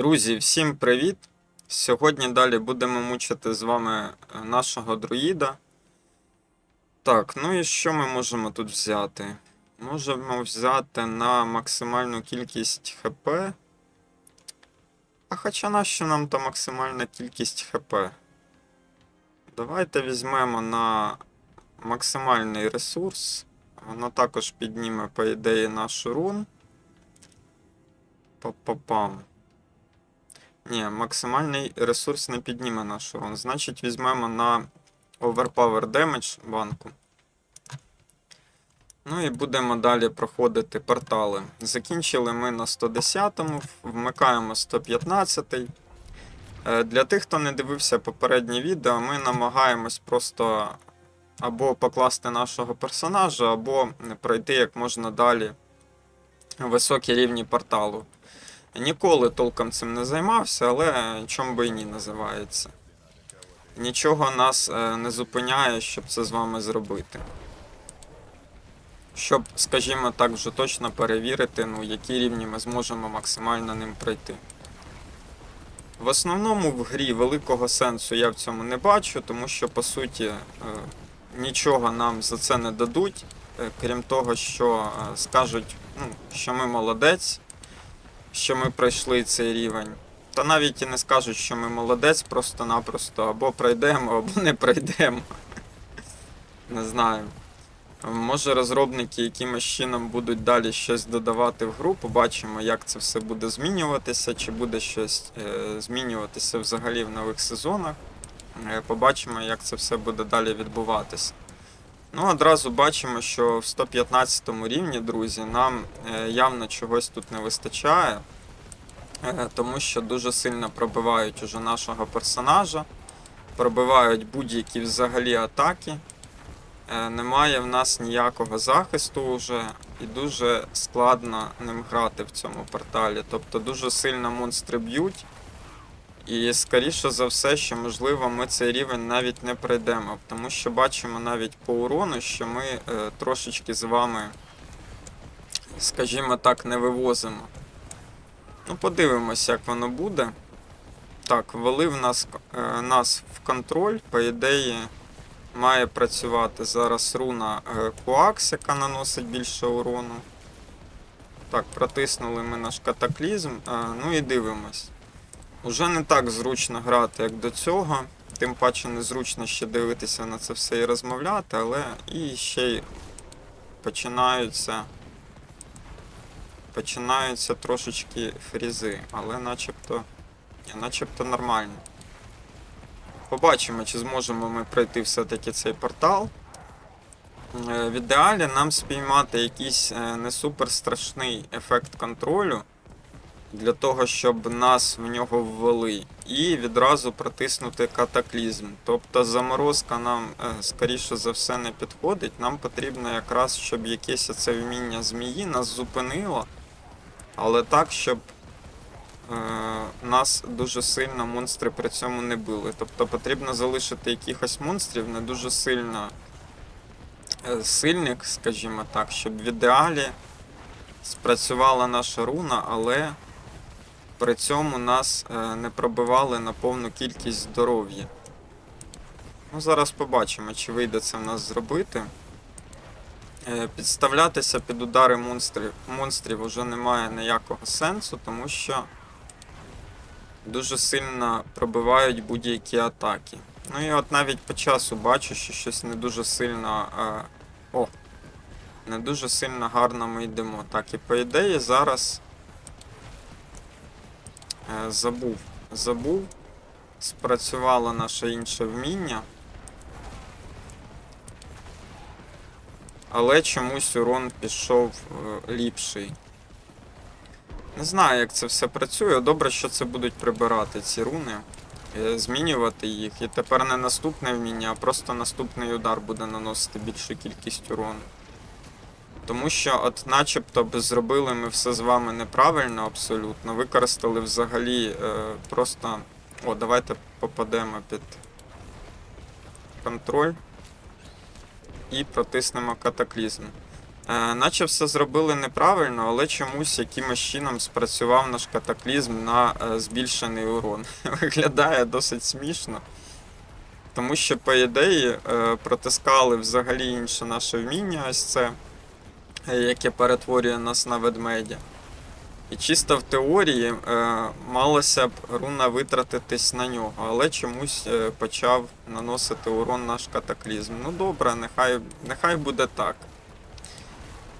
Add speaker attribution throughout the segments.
Speaker 1: Друзі, всім привіт! Сьогодні далі будемо мучити з вами е, нашого друїда. Так, ну і що ми можемо тут взяти? Можемо взяти на максимальну кількість ХП. А хоча нащо нам та максимальна кількість ХП? Давайте візьмемо на максимальний ресурс. Воно також підніме, по ідеї, наш рун. Па-па-пам. Ні, максимальний ресурс не підніме наш урон. Значить, візьмемо на Overpower Damage банку. Ну і будемо далі проходити портали. Закінчили ми на 110-му, вмикаємо 115-й. Е, Для тих, хто не дивився попереднє відео, ми намагаємось просто або покласти нашого персонажа, або пройти як можна далі високі рівні порталу. Ніколи толком цим не займався, але чом би і ні називається. Нічого нас е, не зупиняє, щоб це з вами зробити. Щоб, скажімо так, вже точно перевірити, ну, які рівні ми зможемо максимально ним пройти. В основному в грі великого сенсу я в цьому не бачу, тому що по суті е, нічого нам за це не дадуть, е, крім того, що скажуть, ну, що ми молодець що ми пройшли цей рівень. Та навіть і не скажуть, що ми молодець, просто-напросто або пройдемо, або не пройдемо. Не знаю. Може розробники якимось чином будуть далі щось додавати в гру, побачимо, як це все буде змінюватися, чи буде щось е, змінюватися взагалі в нових сезонах. Е, побачимо, як це все буде далі відбуватися. Ну, одразу бачимо, що в 115 рівні, друзі, нам е, явно чогось тут не вистачає, е, тому що дуже сильно пробивають уже нашого персонажа, пробивають будь-які взагалі атаки. Е, Немає в нас ніякого захисту вже, і дуже складно ним грати в цьому порталі. Тобто дуже сильно монстри б'ють. І скоріше за все, що можливо ми цей рівень навіть не пройдемо, тому що бачимо навіть по урону, що ми е, трошечки з вами, скажімо так, не вивозимо. Ну, подивимось, як воно буде. Так, ввели нас, е, нас в контроль, по ідеї, має працювати зараз руна е, Коакс, яка наносить більше урону. Так, протиснули ми наш катаклізм, е, ну і дивимось. Уже не так зручно грати, як до цього. Тим паче незручно ще дивитися на це все і розмовляти, але і ще й починаються. Починаються трошечки фрізи, але начебто. Начебто нормально. Побачимо, чи зможемо ми пройти все-таки цей портал. Е, В ідеалі нам спіймати якийсь е, не супер страшний ефект контролю для того, щоб нас в нього ввели, і відразу протиснути катаклізм. Тобто заморозка нам, е, скоріше за все, не підходить. Нам потрібно якраз, щоб якесь це вміння змії нас зупинило, але так, щоб е, нас дуже сильно монстри при цьому не били. Тобто потрібно залишити якихось монстрів не дуже сильно е, сильних, скажімо так, щоб в ідеалі спрацювала наша руна, але при цьому нас е, не пробивали на повну кількість здоров'я. Ну, зараз побачимо, чи вийде це в нас зробити. Е, Підставлятися під удари монстрів, монстрів вже немає ніякого сенсу, тому що дуже сильно пробивають будь-які атаки. Ну і от навіть по часу бачу, що щось не дуже сильно. Е, о! Не дуже сильно гарно ми йдемо. Так, і по ідеї зараз. Е, Забув. Забув. Спрацювало наше інше вміння. Але чомусь урон пішов е, ліпший. Не знаю, як це все працює. Добре, що це будуть прибирати ці руни, е, змінювати їх. І тепер не наступне вміння, а просто наступний удар буде наносити більшу кількість урону. Тому що, от начебто б зробили ми все з вами неправильно абсолютно. Використали взагалі е, просто. О, давайте попадемо під контроль і протиснемо катаклізм. Е, наче все зробили неправильно, але чомусь якимось чином спрацював наш катаклізм на е, збільшений урон. Виглядає досить смішно. Тому що, по ідеї, е, протискали взагалі інше наше вміння, ось це, яке перетворює нас на ведмедя. І чисто в теорії е, малося б руна витратитись на нього, але чомусь е, почав наносити урон наш катаклізм. Ну добре, нехай, нехай буде так.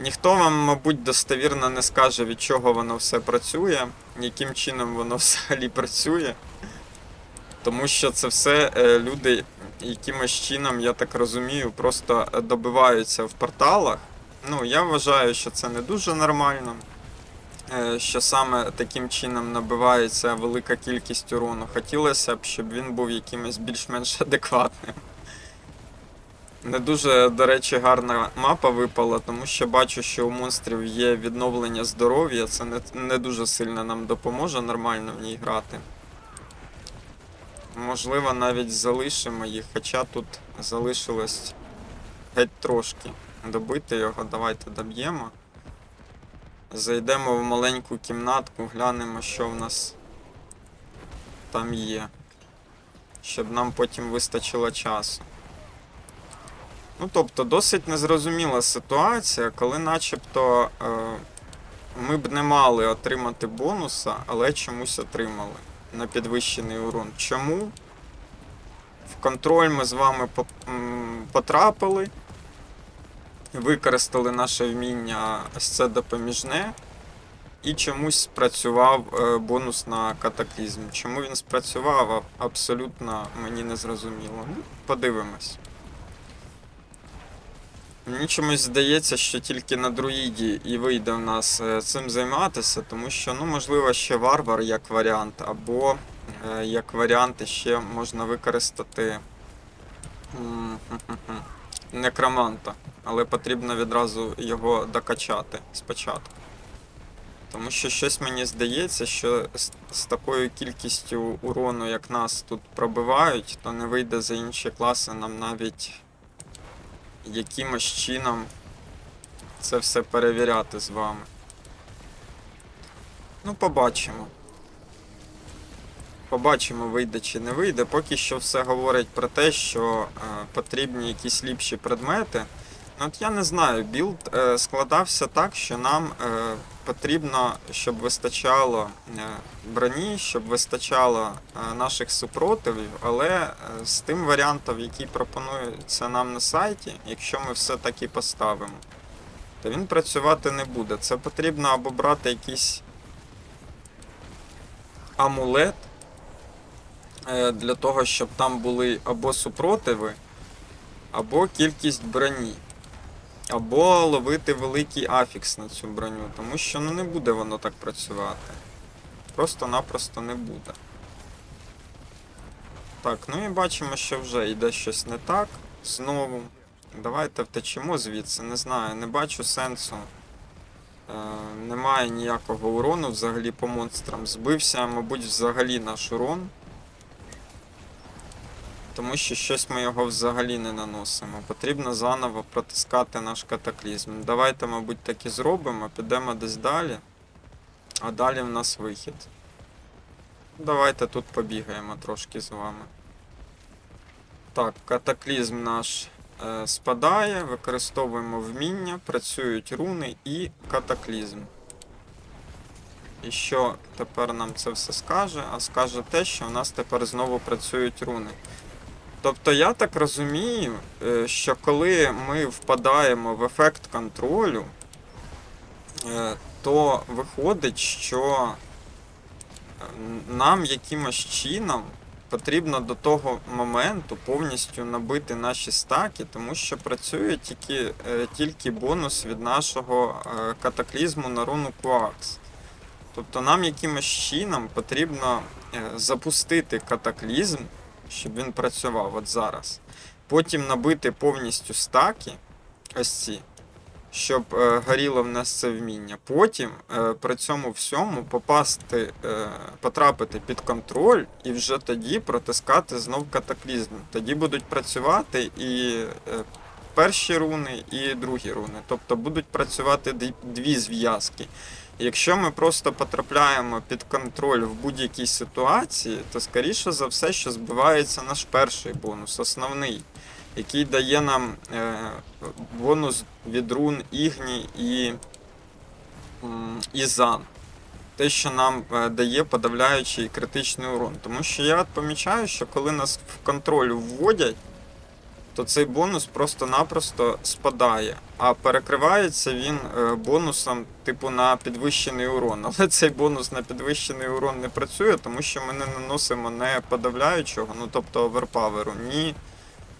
Speaker 1: Ніхто вам, мабуть, достовірно не скаже, від чого воно все працює, яким чином воно взагалі працює. Тому що це все е, люди якимось чином, я так розумію, просто добиваються в порталах. Ну, я вважаю, що це не дуже нормально. е, Що саме таким чином набивається велика кількість урону. Хотілося б, щоб він був якимось більш-менш адекватним. Не дуже, до речі, гарна мапа випала, тому що бачу, що у монстрів є відновлення здоров'я. Це не, не дуже сильно нам допоможе нормально в ній грати. Можливо, навіть залишимо їх, хоча тут залишилось геть трошки. Добити його, давайте доб'ємо. Зайдемо в маленьку кімнатку, глянемо, що в нас там є. Щоб нам потім вистачило часу. Ну, тобто, досить незрозуміла ситуація, коли начебто е, ми б не мали отримати бонуса, але чомусь отримали на підвищений урон. Чому? В контроль ми з вами потрапили, використали наше вміння ось це допоміжне, і чомусь спрацював е, бонус на катаклізм. Чому він спрацював, абсолютно мені не зрозуміло. Ну, подивимось. Мені чомусь здається, що тільки на друїді і вийде в нас е, цим займатися, тому що, ну, можливо, ще варвар як варіант, або е, як варіант ще можна використати некроманта, але потрібно відразу його докачати спочатку. Тому що щось мені здається, що з, з такою кількістю урону, як нас тут пробивають, то не вийде за інші класи нам навіть якимось чином це все перевіряти з вами. Ну, побачимо. Побачимо, вийде чи не вийде. Поки що все говорить про те, що е, потрібні якісь ліпші предмети. Ну, от я не знаю, білд е, складався так, що нам е, потрібно, щоб вистачало броні, щоб вистачало наших супротивів, але з тим варіантом, який пропонується нам на сайті, якщо ми все таки поставимо, то він працювати не буде. Це потрібно або брати якийсь амулет для того, щоб там були або супротиви, або кількість броні. Або ловити великий афікс на цю броню, тому що ну не буде воно так працювати. Просто-напросто не буде. Так, ну і бачимо, що вже йде щось не так. Знову. Давайте втечемо звідси, не знаю, не бачу сенсу. Е, немає ніякого урону взагалі по монстрам. Збився, мабуть, взагалі наш урон. Тому що щось ми його взагалі не наносимо. Потрібно заново протискати наш катаклізм. Давайте, мабуть, так і зробимо, підемо десь далі. А далі в нас вихід. Давайте тут побігаємо трошки з вами. Так, катаклізм наш е, спадає, використовуємо вміння, працюють руни і катаклізм. І що тепер нам це все скаже? А скаже те, що в нас тепер знову працюють руни. Тобто я так розумію, е, що коли ми впадаємо в ефект контролю, е, то виходить, що е, нам якимось чином потрібно до того моменту повністю набити наші стаки, тому що працює тільки, тільки бонус від нашого катаклізму на руну Куакс. Тобто нам якимось чином потрібно запустити катаклізм, щоб він працював от зараз. Потім набити повністю стаки, ось ці, щоб е, горіло в нас це вміння. Потім е, при цьому всьому попасти, е, потрапити під контроль і вже тоді протискати знов катаклізм. Тоді будуть працювати і е, перші руни і другі руни. Тобто будуть працювати дві- зв'язки. Якщо ми просто потрапляємо під контроль в будь-якій ситуації, то скоріше за все, що збивається наш перший бонус, основний, який дає нам е, бонус від рун Ігні і, і Зан. Те, що нам е, дає подавляючий критичний урон. Тому що я помічаю, що коли нас в контроль вводять, то цей бонус просто-напросто спадає, а перекривається він е, бонусом, типу, на підвищений урон. Але цей бонус на підвищений урон не працює, тому що ми не наносимо не подавляючого, ну тобто оверпаверу, ні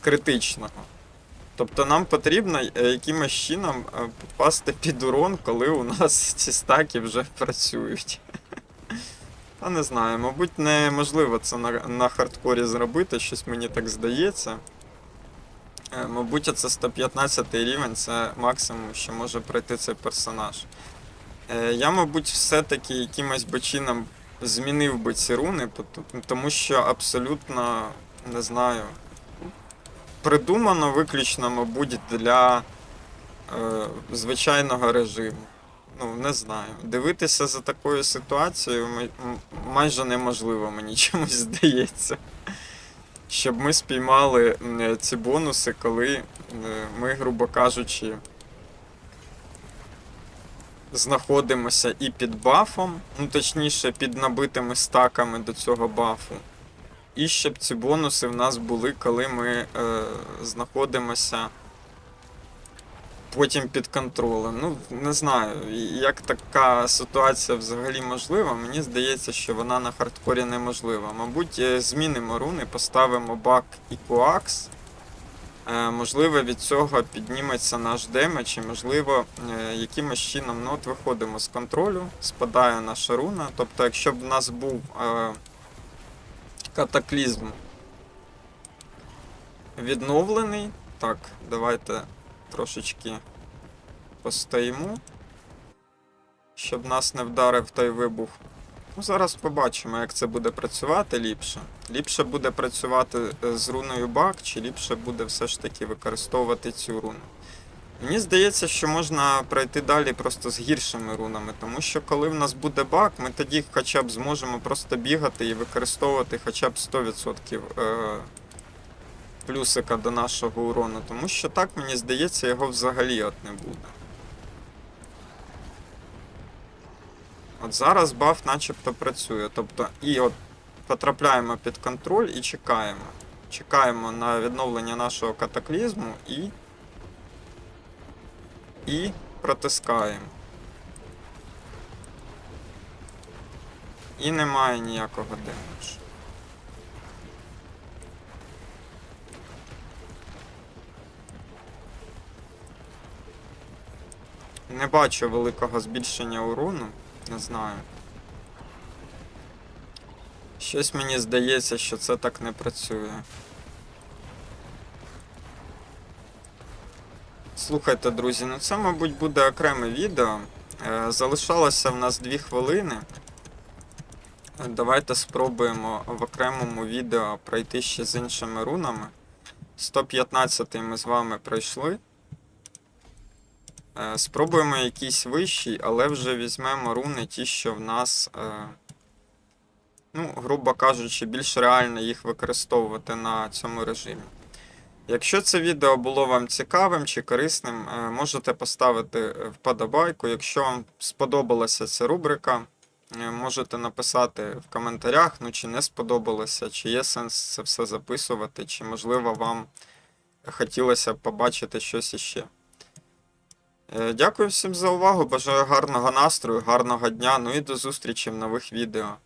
Speaker 1: критичного. Тобто нам потрібно е, якимось чином е, попасти під урон, коли у нас ці стаки вже працюють. Та не знаю, мабуть, неможливо це на, на хардкорі зробити, щось мені так здається. Е, Мабуть, це 115 рівень, це максимум, що може пройти цей персонаж. Е, Я, мабуть, все-таки якимось би чином змінив би ці руни, тому що абсолютно не знаю. Придумано виключно, мабуть, для е, звичайного режиму. Ну, не знаю. Дивитися за такою ситуацією май- майже неможливо, мені чомусь здається щоб ми спіймали ці бонуси, коли ми, грубо кажучи, знаходимося і під бафом, ну точніше, під набитими стаками до цього бафу. І щоб ці бонуси в нас були, коли ми е, знаходимося потім під контролем. Ну, не знаю, як така ситуація взагалі можлива. Мені здається, що вона на хардкорі неможлива. Мабуть, е, змінимо руни, поставимо бак і коакс. Е, Можливо, від цього підніметься наш демедж, і можливо, е, якимось чином ну, виходимо з контролю, спадає наша руна. Тобто, якщо б в нас був е, катаклізм відновлений, так, давайте трошечки постоїмо, щоб нас не вдарив той вибух. Ну, зараз побачимо, як це буде працювати ліпше. Ліпше буде працювати е, з руною бак, чи ліпше буде все ж таки використовувати цю руну. Мені здається, що можна пройти далі просто з гіршими рунами, тому що коли в нас буде бак, ми тоді хоча б зможемо просто бігати і використовувати хоча б 100% е, плюсика до нашого урону, тому що так, мені здається, його взагалі от не буде. От зараз баф начебто працює. Тобто, і от потрапляємо під контроль і чекаємо. Чекаємо на відновлення нашого катаклізму і. І протискаємо. І немає ніякого демеджу. Не бачу великого збільшення урону, не знаю. Щось мені здається, що це так не працює. Слухайте, друзі, ну це, мабуть, буде окреме відео. Е, Залишалося в нас 2 хвилини. Давайте спробуємо в окремому відео пройти ще з іншими рунами. 115 ми з вами пройшли. Е, Спробуємо якийсь вищий, але вже візьмемо руни ті, що в нас, е, ну, грубо кажучи, більш реально їх використовувати на цьому режимі. Якщо це відео було вам цікавим чи корисним, е, можете поставити вподобайку. Якщо вам сподобалася ця рубрика, можете написати в коментарях, ну чи не сподобалося, чи є сенс це все записувати, чи можливо вам хотілося б побачити щось іще. Е, Дякую всім за увагу. Бажаю гарного настрою, гарного дня. Ну і до зустрічі в нових відео.